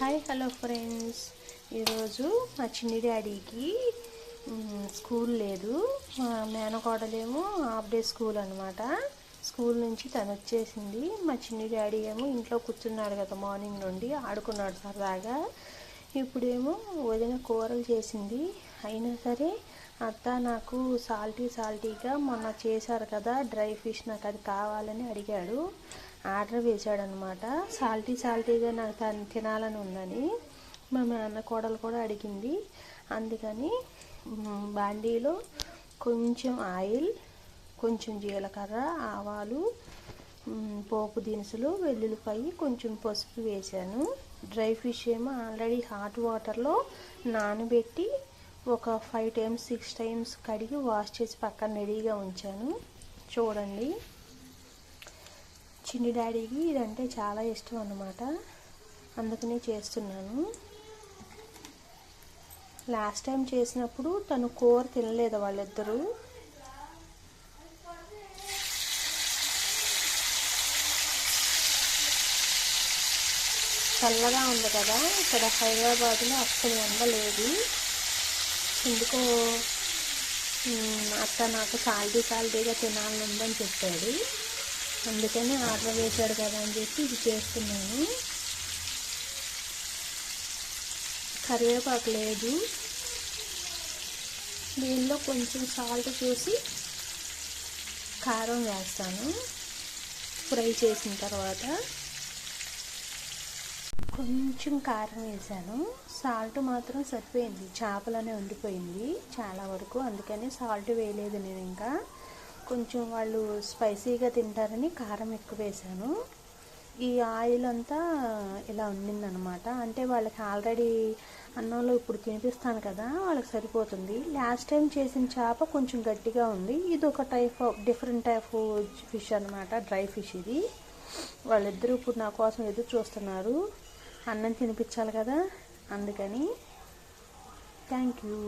Hi hello friends. ఈరోజు మా చిన్ని డాడీకి స్కూల్ లేదు. మా మేనకోడలేమో హాఫ్ డే స్కూల్ అనమాట స్కూల్ నుంచి తను వచ్చేసింది. మా చిన్ని డాడీ ఏమో ఇంట్లో కూర్చున్నాడు కదా మార్నింగ్ నుండి ఆడుకున్నాడు సరదాగా. ఇప్పుడేమో వదిన కూరలు చేసింది. అయినా సరే అత్త నాకు సాల్టీ సాల్టీగా మొన్న చేశారు కదా డ్రై ఫిష్ నాకు అది కావాలని అడిగాడు. ఆర్డర్ వేశాడనమాట. సాల్టీ సాల్టీగా నాకు తను తినాలని ఉందని మా నాన్న కోడలు కూడా అడిగింది. అందుకని బాండీలో కొంచెం ఆయిల్ కొంచెం జీలకర్ర ఆవాలు పోపు దినుసులు వెల్లుల్లిపాయి కొంచెం పసుపు వేశాను. డ్రై ఫిష్ ఏమో ఆల్రెడీ హాట్ వాటర్లో నానబెట్టి ఒక ఫైవ్ టైమ్స్ సిక్స్ టైమ్స్ కడిగి వాష్ చేసి పక్కన రెడీగా ఉంచాను. చూడండి. చిన్ని డాడీకి ఇదంటే చాలా ఇష్టం అన్నమాట. అందుకనే చేస్తున్నాను. లాస్ట్ టైం చేసినప్పుడు తను కూర తినలేదు వాళ్ళిద్దరూ. చల్లగా ఉంది కదా ఇక్కడ హైదరాబాద్లో అస్సలు ఉండలేదు ఎందుకో అత్త నాకు సాల్తీ సాల్తీగా తినాలని ఉందని చెప్పాడు. అందుకని ఆర్డర్ వేశాడు కదా అని చెప్పి ఇది చేస్తున్నాను. కరివేపాకు లేదు. దీనిలో కొంచెం సాల్ట్ చూసి కారం వేస్తాను. ఫ్రై చేసిన తర్వాత కొంచెం కారం వేసాను. సాల్ట్ మాత్రం సరిపోయింది. చేపలనే ఉండిపోయింది చాలా వరకు. అందుకని సాల్ట్ వేయలేదు నేను ఇంకా. కొంచెం వాళ్ళు స్పైసీగా తింటారని కారం ఎక్కువ వేసాను ఈ ఆయిల్ అంతా ఇలా ఉండిందనమాట అంటే వాళ్ళకి ఆల్రెడీ అన్నంలో ఇప్పుడు తినిపిస్తాను కదా వాళ్ళకి సరిపోతుంది. లాస్ట్ టైం చేసిన చేప కొంచెం గట్టిగా ఉంది. ఇది ఒక type of different type fish అనమాట డ్రై ఫిష్ ఇది. వాళ్ళిద్దరూ ఇప్పుడు నా కోసం ఎదురు చూస్తున్నారు. అన్నం తినిపించాలి కదా అందుకని. Thank you.